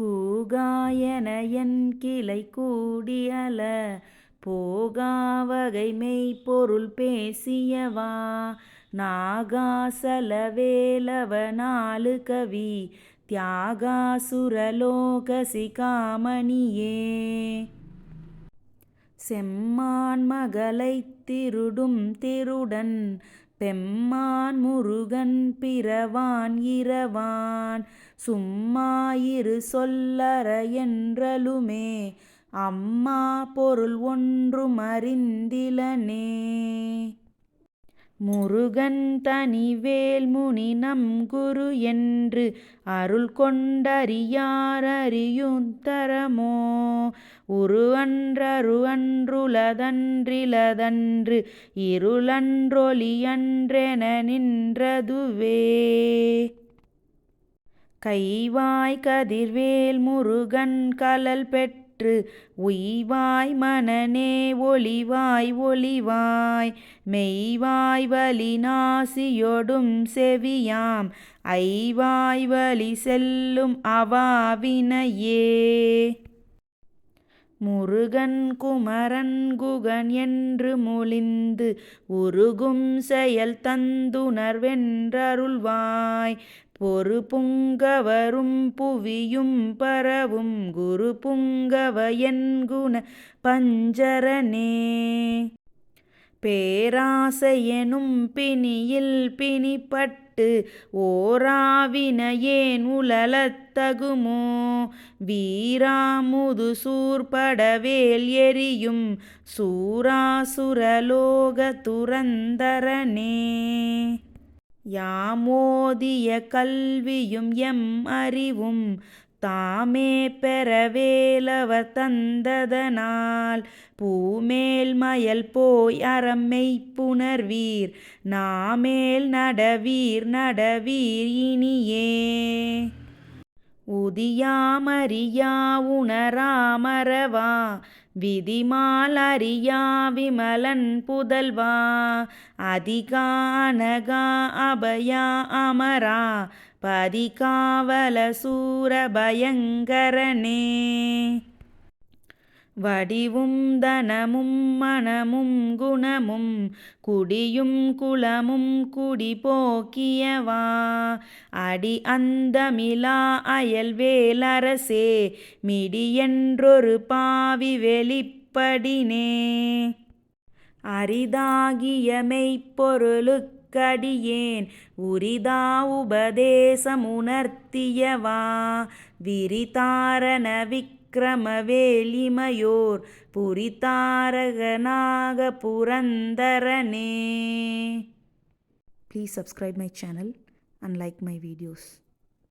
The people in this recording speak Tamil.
கூகாயன என் கிளை கூடியல போகாவகை மெய்ப்பொருள் பேசியவா. நாகாசலவேலவ நாலு கவி தியாகாசுரலோகசி காமணியே. செம்மான் மகளை திருடும் திருடன் பெம்மான் முருகன் பிறவான் இரவான். சும்மாயிரு சொல்லற என்றலுமே அம்மா பொருள் ஒன்றும் அறிந்திலனே. முருகன் தனிவேல் முனி நம் குரு என்று அருள் கொண்டறியாரறியுந்தரமோ உரு அன்றுலதன்றிலதன்று இருளன்றொளியன்றென நின்றதுவே. கைவாய் கதிர்வேல் முருகன் கலல் பெற்ற உய்வாய் மனநே ஒளிவாய் ஒளிவாய் மெய்வாய் வலி நாசியொடும் செவியாம் ஐவாய் வலி செல்லும் அவாவினையே. முருகன் குமரன் குகன் என்று மொழிந்து உருகும் செயல் தந்துணர்வென்றருள்வாய். பொறு புங்கவரும் புவியும் பரவும் குரு புங்கவ என்குண பஞ்சரனே. பேராசையெனும் பிணியில் பிணிப்பட்டு ஓராவினையேன் உலலத்தகுமோ வீராமுது சூர்படவேல் எரியும் சூராசுரலோக துரந்தரனே. யாமோதிய கல்வியும் எம் அறிவும் தாமே பெறவேலவர் தந்ததனால் பூமேல் மயல் போய் அறமெய் புணர்வீர் நாமேல் நடவீர் நடவீர் இனியே. உதியாமறியா உணராமரவா விதிமால் அறியா விமலன் புதல்வா அதிகானகா அபயா அமரா பதிகாவல சூர பயங்கரனே வடிவும் தனமும் மனமும் குணமும் குடியும் குலமும் குடி போக்கியவா. அடி அந்தமிலா அயல்வேலரசே மிடியென்றொரு பாவி வெளிப்படினே. அரிதாகிய மெய்ப்பொருளுக்கு மெய்ப்பொருளுக்கடியேன் உரிதா உபதேசமுணர்த்தியவா? விரிதாரண விக்கிரமவேலிமையோர் புரிதாரகனாக புரந்தரனே. Please subscribe my channel and like my videos.